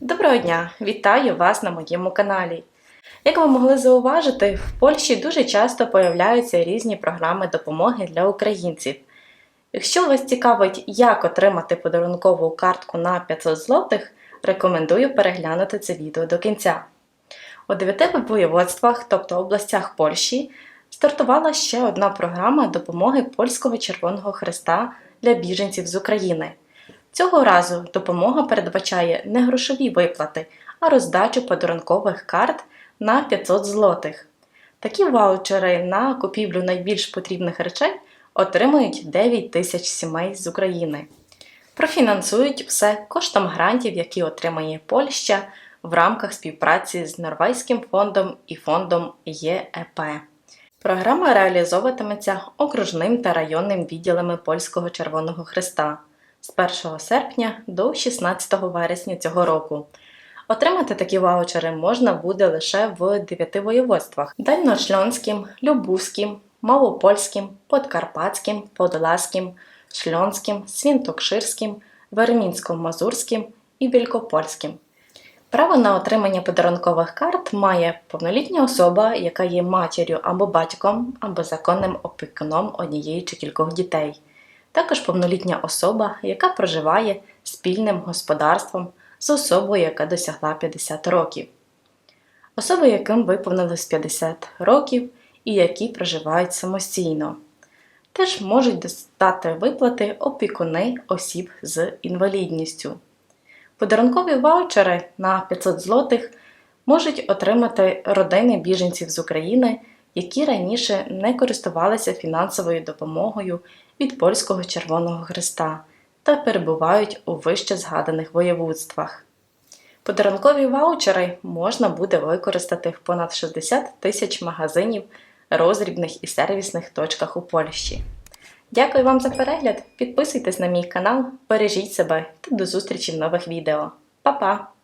Доброго дня! Вітаю вас на моєму каналі. Як ви могли зауважити, в Польщі дуже часто появляються різні програми допомоги для українців. Якщо вас цікавить, як отримати подарункову картку на 500 злотих, рекомендую переглянути це відео до кінця. У дев'яти воєводствах, тобто областях Польщі, стартувала ще одна програма допомоги Польського Червоного Христа для біженців з України. Цього разу допомога передбачає не грошові виплати, а роздачу подарункових карт на 500 злотих. Такі ваучери на купівлю найбільш потрібних речей отримують 9 тисяч сімей з України. Профінансують все коштом грантів, які отримає Польща в рамках співпраці з Норвезьким фондом і фондом ЄЕП. Програма реалізовуватиметься окружним та районним відділами Польського Червоного Христа з 1 серпня до 16 вересня цього року. Отримати такі ваучери можна буде лише в 9 воєводствах: Дальношльонським, Любузьким, Малопольським, Подкарпатським, Подолаським, Шльонським, Свінтокширським, Вермінсько-Мазурським і Вількопольським. Право на отримання подарункових карт має повнолітня особа, яка є матір'ю або батьком, або законним опікуном однієї чи кількох дітей. Також повнолітня особа, яка проживає спільним господарством з особою, яка досягла 50 років. Особи, яким виповнилось 50 років і які проживають самостійно. Теж можуть достати виплати опікуни осіб з інвалідністю. Подарункові ваучери на 500 злотих можуть отримати родини біженців з України, які раніше не користувалися фінансовою допомогою від Польського Червоного Христа та перебувають у вище згаданих воєводствах. Подарункові ваучери можна буде використати в понад 60 тисяч магазинів, роздрібних і сервісних точках у Польщі. Дякую вам за перегляд! Підписуйтесь на мій канал, бережіть себе та до зустрічі в нових відео. Па-па!